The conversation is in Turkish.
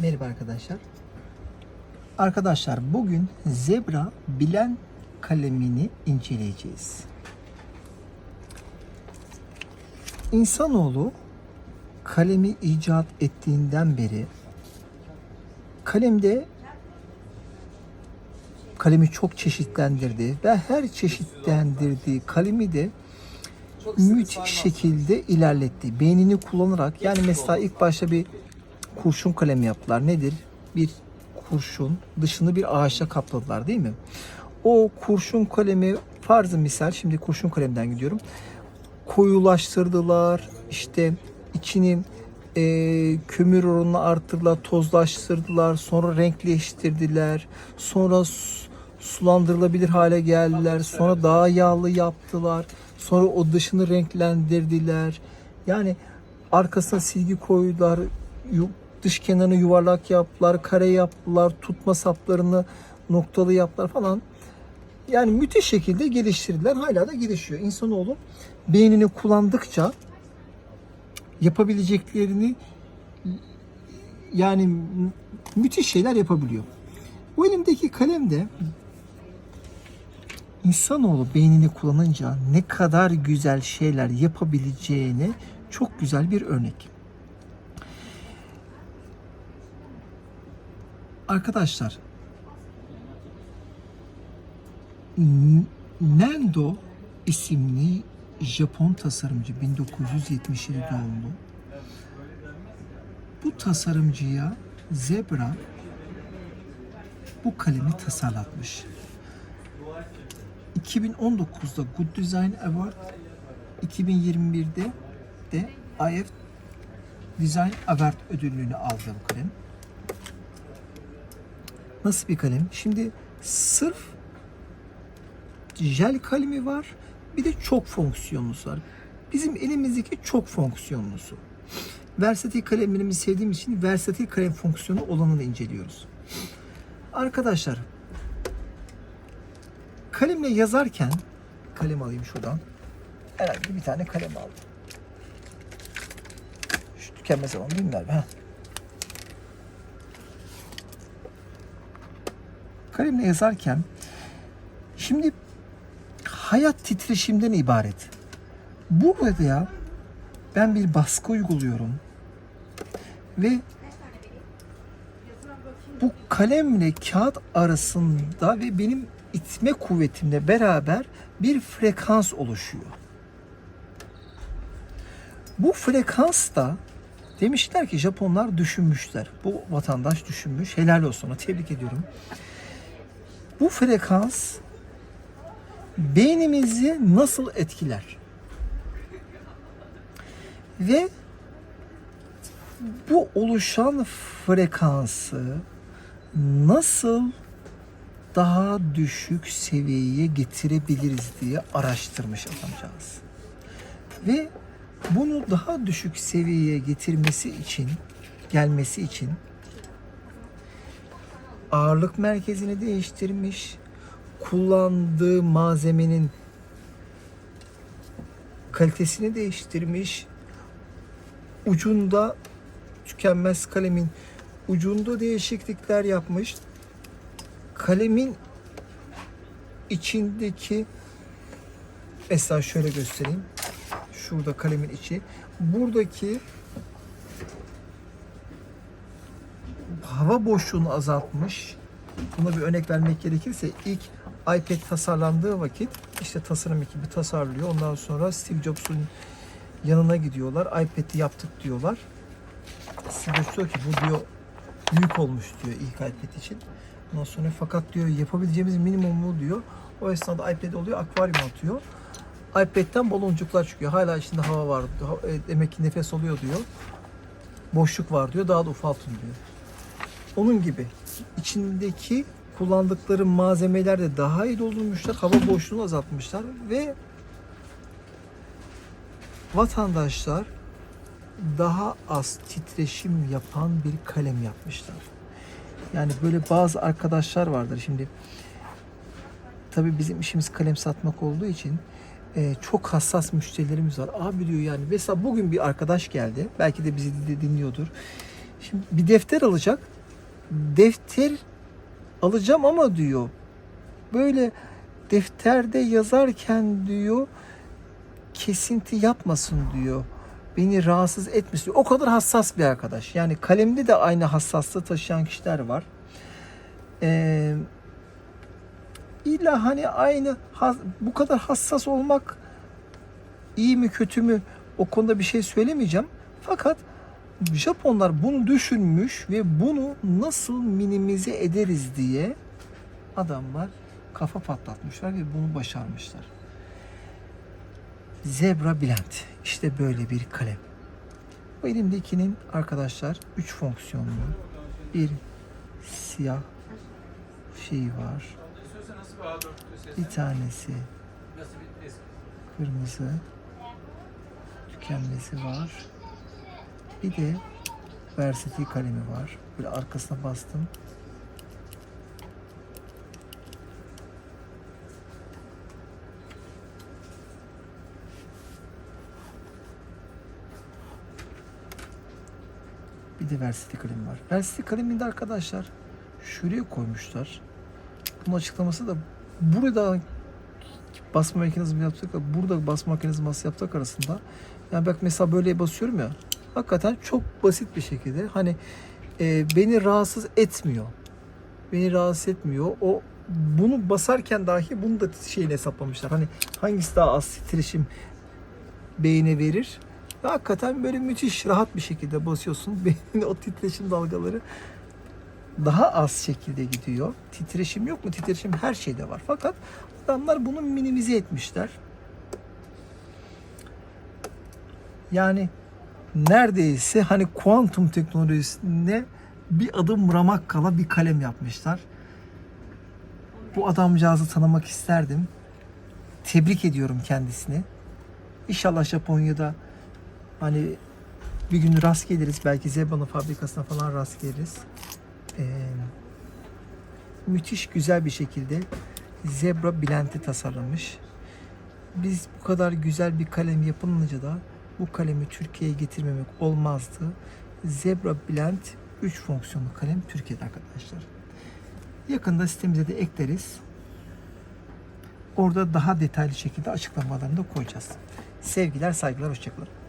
Merhaba arkadaşlar. Arkadaşlar bugün Zebra bilen kalemini inceleyeceğiz. İnsanoğlu kalemi icat ettiğinden beri kalemde kalemi çok çeşitlendirdi ve her çeşitlendirdiği kalemi de müthiş şekilde ilerletti. Beynini kullanarak yani mesela ilk başta bir kurşun kalemi yaptılar. Nedir? Bir kurşun dışını bir ağaçla kapladılar değil mi? O kurşun kalemi farzı misal şimdi kurşun kalemden gidiyorum. Koyulaştırdılar. işte içini e, kömür oranını arttırdılar, tozlaştırdılar, sonra renkleştirdiler, sonra su- sulandırılabilir hale geldiler, sonra daha yağlı yaptılar, sonra o dışını renklendirdiler. Yani arkasına silgi koydular, dış kenarını yuvarlak yaptılar, kare yaptılar, tutma saplarını noktalı yaptılar falan. Yani müthiş şekilde geliştirdiler. Hala da gelişiyor. İnsanoğlu beynini kullandıkça yapabileceklerini yani mü- müthiş şeyler yapabiliyor. Bu elimdeki kalem de insanoğlu beynini kullanınca ne kadar güzel şeyler yapabileceğine çok güzel bir örnek. Arkadaşlar Nendo isimli Japon tasarımcı 1977 doğumlu. Bu tasarımcıya Zebra bu kalemi tasarlatmış. 2019'da Good Design Award, 2021'de de IF Design Award ödülünü aldı bu kalem. Nasıl bir kalem? Şimdi sırf jel kalemi var. Bir de çok fonksiyonlusu var. Bizim elimizdeki çok fonksiyonlusu. Versatil kalemlerimizi sevdiğimiz için versatil kalem fonksiyonu olanını inceliyoruz. Arkadaşlar kalemle yazarken kalem alayım şuradan. Herhangi bir tane kalem aldım. Şu tükenmez olan değil mi? Ha. Kalemle yazarken şimdi hayat titreşimden ibaret. Burada ya ben bir baskı uyguluyorum ve bu kalemle kağıt arasında ve benim itme kuvvetimle beraber bir frekans oluşuyor. Bu frekans da demişler ki Japonlar düşünmüşler. Bu vatandaş düşünmüş. Helal olsun ona. Tebrik ediyorum. Bu frekans beynimizi nasıl etkiler? Ve bu oluşan frekansı nasıl daha düşük seviyeye getirebiliriz diye araştırmış adamcağız. Ve bunu daha düşük seviyeye getirmesi için, gelmesi için ağırlık merkezini değiştirmiş, kullandığı malzemenin kalitesini değiştirmiş, ucunda tükenmez kalemin ucunda değişiklikler yapmış. Kalemin içindeki mesela şöyle göstereyim. Şurada kalemin içi. Buradaki hava boşluğunu azaltmış. Buna bir örnek vermek gerekirse ilk iPad tasarlandığı vakit işte tasarım ekibi tasarlıyor. Ondan sonra Steve Jobs'un yanına gidiyorlar. iPad'i yaptık diyorlar. Steve Jobs diyor ki bu diyor büyük olmuş diyor ilk iPad için. Ondan sonra fakat diyor yapabileceğimiz minimum bu diyor. O esnada iPad oluyor akvaryum atıyor. iPad'den baloncuklar çıkıyor. Hala içinde hava var. E, Demek ki nefes oluyor diyor. Boşluk var diyor. Daha da ufaltın diyor. Onun gibi içindeki kullandıkları malzemeler de daha iyi doldurmuşlar. Hava boşluğunu azaltmışlar ve vatandaşlar daha az titreşim yapan bir kalem yapmışlar. Yani böyle bazı arkadaşlar vardır şimdi. Tabii bizim işimiz kalem satmak olduğu için e, çok hassas müşterilerimiz var. Abi diyor yani mesela bugün bir arkadaş geldi. Belki de bizi de dinliyordur. Şimdi bir defter alacak. Defter alacağım ama diyor böyle defterde yazarken diyor kesinti yapmasın diyor. Beni rahatsız etmesin. diyor. O kadar hassas bir arkadaş. Yani kalemde de aynı hassaslığı taşıyan kişiler var. Ee, illa hani aynı bu kadar hassas olmak iyi mi kötü mü o konuda bir şey söylemeyeceğim. Fakat Japonlar bunu düşünmüş ve bunu nasıl minimize ederiz diye adamlar kafa patlatmışlar ve bunu başarmışlar. Zebra Blend. İşte böyle bir kalem. Bu elimdekinin arkadaşlar 3 fonksiyonlu. Bir siyah şey var. Bir tanesi kırmızı tükenmesi var. Bir de Versati kalemi var. Böyle arkasına bastım. Bir de Versati kalemi var. Versati kaleminde arkadaşlar şuraya koymuşlar. Bunun açıklaması da burada basma mekanizması yaptık burada basma mekanizması yaptık arasında. Yani bak mesela böyle basıyorum ya. Hakikaten çok basit bir şekilde hani e, beni rahatsız etmiyor. Beni rahatsız etmiyor. O bunu basarken dahi bunu da şeyini hesaplamışlar. Hani hangisi daha az titreşim beyine verir. Ve hakikaten böyle müthiş rahat bir şekilde basıyorsun. Beynin o titreşim dalgaları daha az şekilde gidiyor. Titreşim yok mu? Titreşim her şeyde var. Fakat adamlar bunu minimize etmişler. Yani neredeyse hani kuantum teknolojisine bir adım ramak kala bir kalem yapmışlar. Bu adamcağızı tanımak isterdim. Tebrik ediyorum kendisini. İnşallah Japonya'da hani bir gün rast geliriz. Belki Zebra'nın fabrikasına falan rast geliriz. Ee, müthiş güzel bir şekilde Zebra Blend'i tasarlamış. Biz bu kadar güzel bir kalem yapılınca da bu kalemi Türkiye'ye getirmemek olmazdı. Zebra Blend 3 fonksiyonlu kalem Türkiye'de arkadaşlar. Yakında sitemize de ekleriz. Orada daha detaylı şekilde açıklamalarını da koyacağız. Sevgiler, saygılar, hoşçakalın.